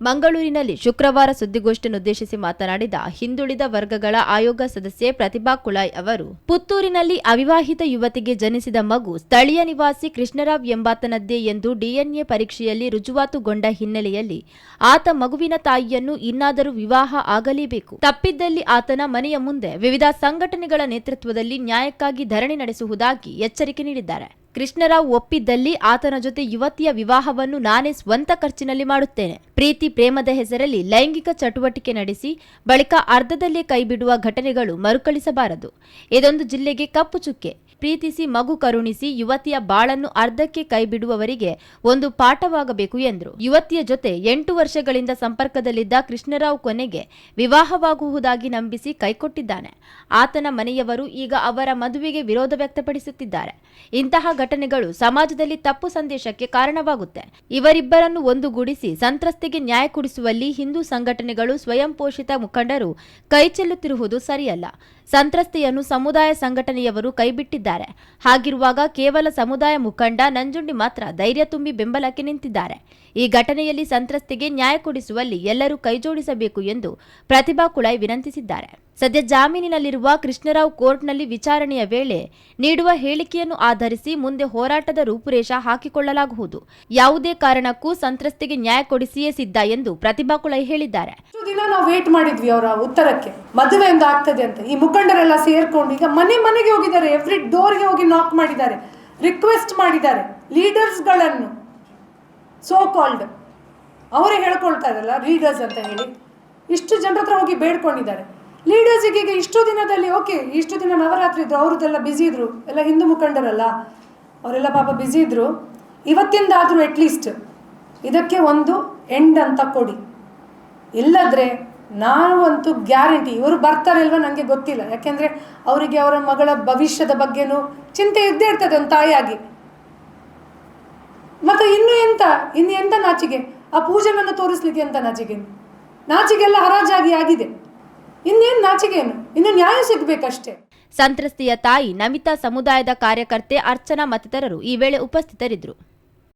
ಮಂಗಳೂರಿನಲ್ಲಿ ಶುಕ್ರವಾರ ಸುದ್ದಿಗೋಷ್ಠಿಯನ್ನುದ್ದೇಶಿಸಿ ಮಾತನಾಡಿದ ಹಿಂದುಳಿದ ವರ್ಗಗಳ ಆಯೋಗ ಸದಸ್ಯೆ ಪ್ರತಿಭಾ ಕುಳಾಯ್ ಅವರು, ಪುತ್ತೂರಿನಲ್ಲಿ ಅವಿವಾಹಿತ ಯುವತಿಗೆ ಜನಿಸಿದ ಮಗು ಸ್ಥಳೀಯ ನಿವಾಸಿ ಕೃಷ್ಣರಾವ್ ಎಂಬಾತನದ್ದೇ ಎಂದು ಡಿಎನ್ಎ ಪರೀಕ್ಷೆಯಲ್ಲಿ ರುಜುವಾತುಗೊಂಡ ಹಿನ್ನೆಲೆಯಲ್ಲಿ ಆತ ಮಗುವಿನ ತಾಯಿಯನ್ನು ಇನ್ನಾದರೂ ವಿವಾಹ ಆಗಲೇಬೇಕು. ತಪ್ಪಿದ್ದಲ್ಲಿ ಆತನ ಮನೆಯ ಮುಂದೆ ವಿವಿಧ ಸಂಘಟನೆಗಳ ನೇತೃತ್ವದಲ್ಲಿ ನ್ಯಾಯಕ್ಕಾಗಿ ಧರಣಿ ನಡೆಸುವುದಾಗಿ ಎಚ್ಚರಿಕೆ ನೀಡಿದ್ದಾರೆ. ಕೃಷ್ಣರಾವ್ ಒಪ್ಪಿದ್ದಲ್ಲಿ ಆತನ ಜೊತೆ ಯುವತಿಯ ವಿವಾಹವನ್ನು ನಾನೇ ಸ್ವಂತ ಖರ್ಚಿನಲ್ಲಿ ಮಾಡುತ್ತೇನೆ. ಪ್ರೀತಿ ಪ್ರೇಮದ ಹೆಸರಲ್ಲಿ ಲೈಂಗಿಕ ಚಟುವಟಿಕೆ ನಡೆಸಿ ಬಳಿಕ ಅರ್ಧದಲ್ಲೇ ಕೈಬಿಡುವ ಘಟನೆಗಳು ಮರುಕಳಿಸಬಾರದು. ಇದೊಂದು ಜಿಲ್ಲೆಗೆ ಕಪ್ಪು ಚುಕ್ಕೆ. ಪ್ರೀತಿಸಿ ಮಗು ಕರುಣಿಸಿ ಯುವತಿಯ ಬಾಳನ್ನು ಅರ್ಧಕ್ಕೆ ಕೈಬಿಡುವವರಿಗೆ ಒಂದು ಪಾಠವಾಗಬೇಕು ಎಂದರು. ಯುವತಿಯ ಜೊತೆ ಎಂಟು ವರ್ಷಗಳಿಂದ ಸಂಪರ್ಕದಲ್ಲಿದ್ದ ಕೃಷ್ಣರಾವ್ ಕೊನೆಗೆ ವಿವಾಹವಾಗುವುದಾಗಿ ನಂಬಿಸಿ ಕೈಕೊಟ್ಟಿದ್ದಾನೆ. ಆತನ ಮನೆಯವರು ಈಗ ಅವರ ಮದುವೆಗೆ ವಿರೋಧ ವ್ಯಕ್ತಪಡಿಸುತ್ತಿದ್ದಾರೆ. ಇಂತಹ ಘಟನೆಗಳು ಸಮಾಜದಲ್ಲಿ ತಪ್ಪು ಸಂದೇಶಕ್ಕೆ ಕಾರಣವಾಗುತ್ತೆ. ಇವರಿಬ್ಬರನ್ನು ಒಂದುಗೂಡಿಸಿ ಸಂತ್ರಸ್ತೆಗೆ ನ್ಯಾಯ ಕೊಡಿಸುವಲ್ಲಿ ಹಿಂದೂ ಸಂಘಟನೆಗಳು ಸ್ವಯಂ ಪೋಷಿತ ಮುಖಂಡರು ಕೈಚೆಲ್ಲುತ್ತಿರುವುದು ಸರಿಯಲ್ಲ. ಸಂತ್ರಸ್ತೆಯನ್ನು ಸಮುದಾಯ ಸಂಘಟನೆಯವರು ಕೈಬಿಟ್ಟಿದ್ದಾರೆ. ಹಾಗಿರುವಾಗ ಕೇವಲ ಸಮುದಾಯ ಮುಖಂಡ ನಂಜುಂಡಿ ಮಾತ್ರ ಧೈರ್ಯ ತುಂಬಿ ಬೆಂಬಲಕ್ಕೆ ನಿಂತಿದ್ದಾರೆ. ಈ ಘಟನೆಯಲ್ಲಿ ಸಂತ್ರಸ್ತೆಗೆ ನ್ಯಾಯ ಕೊಡಿಸುವಲ್ಲಿ ಎಲ್ಲರೂ ಕೈಜೋಡಿಸಬೇಕು ಎಂದು ಪ್ರತಿಭಾ ಕುಳಾಯ್ ವಿನಂತಿಸಿದ್ದಾರೆ. ಸದ್ಯ ಜಾಮೀನಿನಲ್ಲಿರುವ ಕೃಷ್ಣರಾವ್ ಕೋರ್ಟ್ನಲ್ಲಿ ವಿಚಾರಣೆಯ ವೇಳೆ ನೀಡುವ ಹೇಳಿಕೆಯನ್ನು ಆಧರಿಸಿ ಮುಂದೆ ಹೋರಾಟದ ರೂಪುರೇಷ ಹಾಕಿಕೊಳ್ಳಲಾಗುವುದು. ಯಾವುದೇ ಕಾರಣಕ್ಕೂ ಸಂತ್ರಸ್ತಿಗೆ ನ್ಯಾಯ ಕೊಡಿಸಿಯೇ ಸಿದ್ಧ ಎಂದು ಪ್ರತಿಭಾ ಕುಳೈ ಹೇಳಿದ್ದಾರೆ. ದಿನ ನಾವು ವೇಟ್ ಮಾಡಿದ್ವಿ ಅವರ ಉತ್ತರಕ್ಕೆ. ಮದುವೆ ಒಂದು ಆಗ್ತದೆ ಅಂತ. ಈ ಮುಖಂಡರೆಲ್ಲ ಸೇರ್ಕೊಂಡು ಈಗ ಮನೆ ಮನೆಗೆ ಹೋಗಿದ್ದಾರೆ. ಎವ್ರಿ ಡೋರ್ಗೆ ಹೋಗಿ ನಾಕ್ ಮಾಡಿದ್ದಾರೆ. ರಿಕ್ವೆಸ್ಟ್ ಮಾಡಿದ್ದಾರೆ. ಲೀಡರ್ಸ್ಗಳನ್ನು ಸೋ ಕಾಲ್ಡ್ ಅವರೇ ಹೇಳ್ಕೊಳ್ತಾರಲ್ಲ ಲೀಡರ್ಸ್ ಅಂತ ಹೇಳಿ. ಇಷ್ಟು ಜನರ ಹತ್ರ ಹೋಗಿ ಬೇಡ್ಕೊಂಡಿದ್ದಾರೆ. ಲೀಡರ್ಸಿಗೆ ಈಗ ಇಷ್ಟು ದಿನದಲ್ಲಿ, ಓಕೆ, ಇಷ್ಟು ದಿನ ನವರಾತ್ರಿ ಇದ್ರು ಅವ್ರದ್ದೆಲ್ಲ ಬ್ಯುಸಿ ಇದ್ರು. ಎಲ್ಲ ಹಿಂದೂ ಮುಖಂಡರಲ್ಲ, ಅವರೆಲ್ಲ ಪಾಪ ಬ್ಯುಸಿ ಇದ್ರು. ಇವತ್ತಿಂದಾದರೂ ಅಟ್ಲೀಸ್ಟ್ ಇದಕ್ಕೆ ಒಂದು ಎಂಡ್ ಅಂತ ಕೊಡಿ. ಇಲ್ಲದ್ರೆ ನಾನು ಅಂತೂ ಗ್ಯಾರಂಟಿ ಇವರು ಬರ್ತಾರೆ ಇಲ್ವಾ ನನಗೆ ಗೊತ್ತಿಲ್ಲ. ಯಾಕೆಂದರೆ ಅವರಿಗೆ ಅವರ ಮಗಳ ಭವಿಷ್ಯದ ಬಗ್ಗೆನೂ ಚಿಂತೆ ಇದ್ದೇ ಇರ್ತದೆ ಒಂದು ತಾಯಿಯಾಗಿ. ಮತ್ತು ಇನ್ನು ಎಂತ? ಇನ್ನು ಎಂತ ನಾಚಿಗೆ? ಆ ಪೂಜೆಯನ್ನು ತೋರಿಸ್ಲಿಕ್ಕೆ ಎಂತ ನಾಚಿಗೆ? ನಾಚಿಗೆಲ್ಲ ಹರಾಜಾಗಿ ಆಗಿದೆ. ಇನ್ನೇನು ನಾಚಿಗೆ ಏನು ಇನ್ನು ನ್ಯಾಯ ಸಿಗಬೇಕಷ್ಟೇ. ಸಂತ್ರಸ್ತೆಯ ತಾಯಿ ನಮಿತಾ ಸಮುದಾಯದ ಕಾರ್ಯಕರ್ತೆ ಅರ್ಚನಾ ಮತ್ತಿತರರು ಈ ವೇಳೆ ಉಪಸ್ಥಿತರಿದ್ದರು.